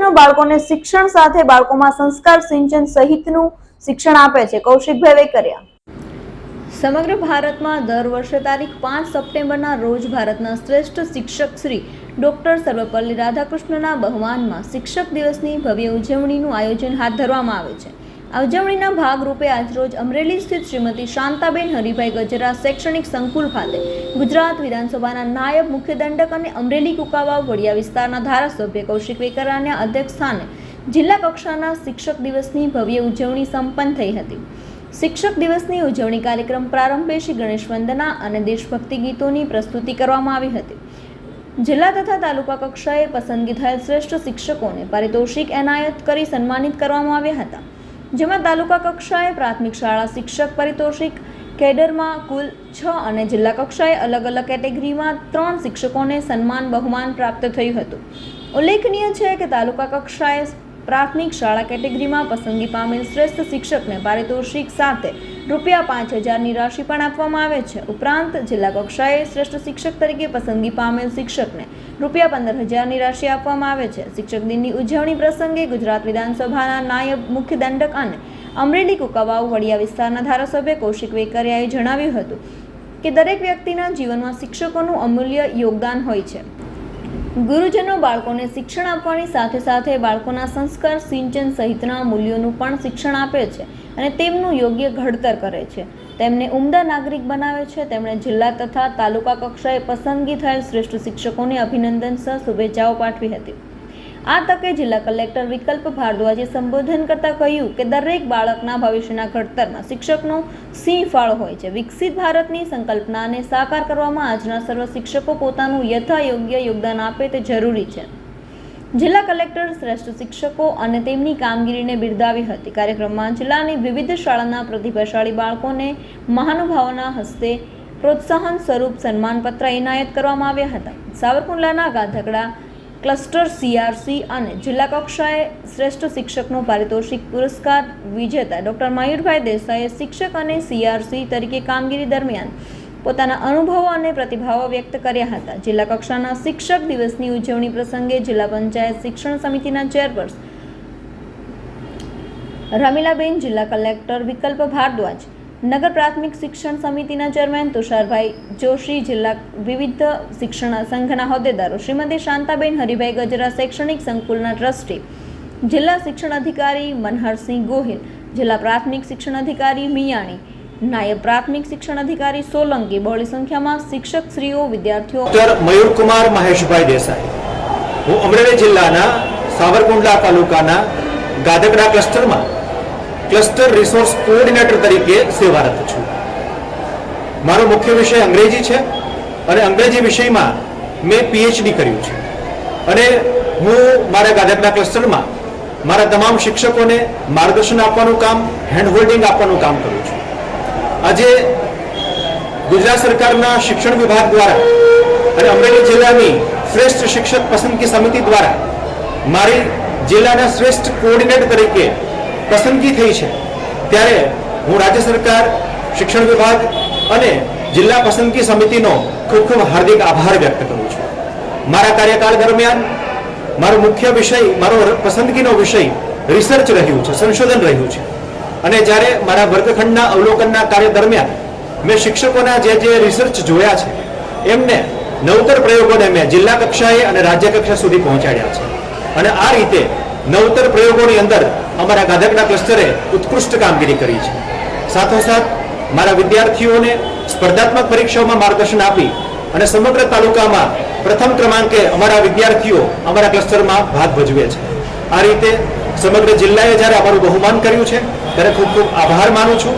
ગુરુજનો બાળકોને શિક્ષણ સાથે બાળકોમાં સંસ્કાર સિંચન સહિતનું શિક્ષણ આપે છે. કૌશિકભાઈ વેકરિયા. સમગ્ર ભારતમાં દર વર્ષે તારીખ પાંચ સપ્ટેમ્બરના રોજ ભારતના શ્રેષ્ઠ શિક્ષક શ્રી ડૉક્ટર સર્વપલ્લી રાધાકૃષ્ણના બહુમાનમાં શિક્ષક દિવસની ભવ્ય ઉજવણીનું આયોજન હાથ ધરવામાં આવે છે. આ ઉજવણીના ભાગરૂપે આજરોજ અમરેલી સ્થિત શ્રીમતી શાંતાબેન હરિભાઈ ગજરા શૈક્ષણિક સંકુલ ખાતે ગુજરાત વિધાનસભાના નાયબ મુખ્ય દંડક અને અમરેલી કુકાવાવ વડિયા વિસ્તારના ધારાસભ્ય કૌશિક વેકરાના અધ્યક્ષ સ્થાને જિલ્લા કક્ષાના શિક્ષક દિવસની ભવ્ય ઉજવણી સંપન્ન થઈ હતી. શિક્ષક દિવસની ઉજવણી કાર્યક્રમ પ્રારંભે શ્રી ગણેશ વંદના અને દેશભક્તિ ગીતોની પ્રસ્તુતિ કરવામાં આવી હતી. જિલ્લા તથા તાલુકા કક્ષાએ પસંદગી થયેલ શ્રેષ્ઠ શિક્ષકોને પારિતોષિક એનાયત કરી સન્માનિત કરવામાં આવ્યા હતા. જેમાં તાલુકા કક્ષાએ પ્રાથમિક શાળા શિક્ષક, પારિતોષિક કેડરમાં કુલ છ અને જિલ્લા કક્ષાએ અલગ અલગ કેટેગરીમાં ત્રણ શિક્ષકોને સન્માન બહુમાન પ્રાપ્ત થયું હતું. ઉલ્લેખનીય છે કે તાલુકા કક્ષાએ પ્રાથમિક શાળા કેટેગરીમાં પસંદગી પામેલ શ્રેષ્ઠ શિક્ષકને પારિતોષિક સાથે રૂપિયા પાંચ હજારની રાશિ પણ આપવામાં આવે છે. ઉપરાંત, જિલ્લા કક્ષાએ શ્રેષ્ઠ શિક્ષક તરીકે પસંદગી પામેલ શિક્ષકને રૂપિયા પંદર હજારની રાશિ આપવામાં આવે છે. શિક્ષક દિનની ઉજવણી પ્રસંગે ગુજરાત વિધાનસભાના નાયબ મુખ્ય દંડક અને અમરેલી કુકાવાવ વડિયા વિસ્તારના ધારાસભ્ય કૌશિક વેકરિયાએ જણાવ્યું હતું કે દરેક વ્યક્તિના જીવનમાં શિક્ષકોનું અમૂલ્ય યોગદાન હોય છે. ગુરુજનો બાળકોને શિક્ષણ આપવાની સાથે સાથે બાળકોના સંસ્કાર, સિંચન સહિતના મૂલ્યોનું પણ શિક્ષણ આપે છે અને તેમનું યોગ્ય ઘડતર કરે છે. તેમને ઉમદા નાગરિક બનાવે છે. તેમણે જિલ્લા તથા તાલુકા કક્ષાએ પસંદગી થયેલ શ્રેષ્ઠ શિક્ષકોને અભિનંદન સહ શુભેચ્છાઓ પાઠવી હતી. આ તકે જિલ્લા કલેક્ટર વિકલ્પ ભારદ્વાજે સંબોધન કરતા કહ્યું કે દરેક બાળકના ભવિષ્યના ઘડતરમાં શિક્ષકનો સિંહ ફાળો હોય છે. વિકસિત ભારતની સંકલ્પનાને સાકાર કરવામાં આજના સર્વ શિક્ષકો પોતાનું યથાયોગ્ય યોગદાન આપે તે જરૂરી છે. જિલ્લા કલેક્ટર શ્રેષ્ઠ શિક્ષકો અને તેમની કામગીરીને બિરદાવી હતી. કાર્યક્રમમાં જિલ્લાની વિવિધ શાળાના પ્રતિભાશાળી બાળકોને મહાનુભાવોના હસ્તે પ્રોત્સાહન સ્વરૂપ સન્માનપત્ર એનાયત કરવામાં આવ્યા હતા. સાવરકુંડલાના ગાધકડા ક્લસ્ટર સીઆરસી અને જિલ્લા કક્ષાએ શ્રેષ્ઠ શિક્ષકનો પારિતોષિક પુરસ્કાર વિજેતા ડૉક્ટર મયુરભાઈ દેસાઈએ શિક્ષક અને સીઆરસી તરીકે કામગીરી દરમિયાન પોતાના અનુભવો અને પ્રતિભાવો વ્યક્ત કર્યા હતા. જિલ્લા કક્ષાના શિક્ષક દિવસની ઉજવણી પ્રસંગે જિલ્લા પંચાયત શિક્ષણ સમિતિના ચેરપર્સન રમીલાબેન, જિલ્લા કલેક્ટર વિકલ્પ ભારદ્વાજ નગર પ્રાથમિક શિક્ષણ સમિતિના ચેરમેન તુષારભાઈ જોશી, જિલ્લા વિવિધ શિક્ષણ સંઘના હોદ્દેદારો શ્રીમતી શાંતાબેન હરિભાઈ ગજરા, શૈક્ષણિક સંકુલના ટ્રસ્ટી, જિલ્લા શિક્ષણ અધિકારી મનહરસિંહ ગોહિલ, જિલ્લા પ્રાથમિક શિક્ષણ અધિકારી મિયાણી, નાયબ પ્રાથમિક શિક્ષણ અધિકારી સોલંકી, બહોળી સંખ્યામાં શિક્ષક શ્રીઓ, વિદ્યાર્થીઓ. મયુરકુમાર મહેશભાઈ દેસાઈ. હું અમરેલી જિલ્લાના સાવરકુંડલા તાલુકાના ગાદકડા ક્લસ્ટરમાં ક્લસ્ટર રિસોર્સ કોઓર્ડિનેટર તરીકે સેવારત છું. મારો મુખ્ય વિષય અંગ્રેજી છે અને અંગ્રેજી વિષયમાં મેં પીએચડી કર્યું છે. અને હું મારા ગાધકડા ક્લસ્ટરમાં મારા તમામ શિક્ષકોને માર્ગદર્શન આપવાનું કામ હેન્ડ હોલ્ડિંગ આપવાનું કામ કરું છું. આજે ગુજરાત સરકારના શિક્ષણ વિભાગ દ્વારા અને અમરેલી જિલ્લાની શ્રેષ્ઠ શિક્ષક પસંદગી સમિતિ દ્વારા મારી જિલ્લાના શ્રેષ્ઠ કોઓર્ડિનેટર તરીકે પસંદગી થઈ છે. ત્યારે હું રાજ્ય સરકાર, શિક્ષણ વિભાગ અને જિલ્લા પસંદગી સમિતિનો ખૂબ ખૂબ હાર્દિક આભાર વ્યક્ત કરું છું. મારા કાર્યકાળ દરમિયાન મારો મુખ્ય વિષય, મારો પસંદગીનો વિષય રિસર્ચ રહ્યું છે, સંશોધન રહ્યું છે. અને જ્યારે મારા વર્ગખંડના અવલોકનના કાર્ય દરમિયાન મેં શિક્ષકોના જે જે રિસર્ચ જોયા છે, એમને નવતર પ્રયોગોને મેં જિલ્લા કક્ષાએ અને રાજ્ય કક્ષા સુધી પહોંચાડ્યા છે. અને આ રીતે નવતર પ્રયોગોની અંદર અમારા ગાધકના ક્લસ્ટરે ઉત્કૃષ્ટ કામગીરી કરી છે. સાથોસાથ, મારા વિદ્યાર્થીઓને સ્પર્ધાત્મક પરીક્ષાઓમાં માર્ગદર્શન આપી અને સમગ્ર તાલુકામાં પ્રથમ ક્રમાંકે અમારા વિદ્યાર્થીઓ અમારા ક્લસ્ટરમાં ભાગ ભજવે છે. આ રીતે સમગ્ર જિલ્લાએ જ્યારે અમારું બહુમાન કર્યું છે, ત્યારે ખૂબ ખૂબ આભાર માનું છું.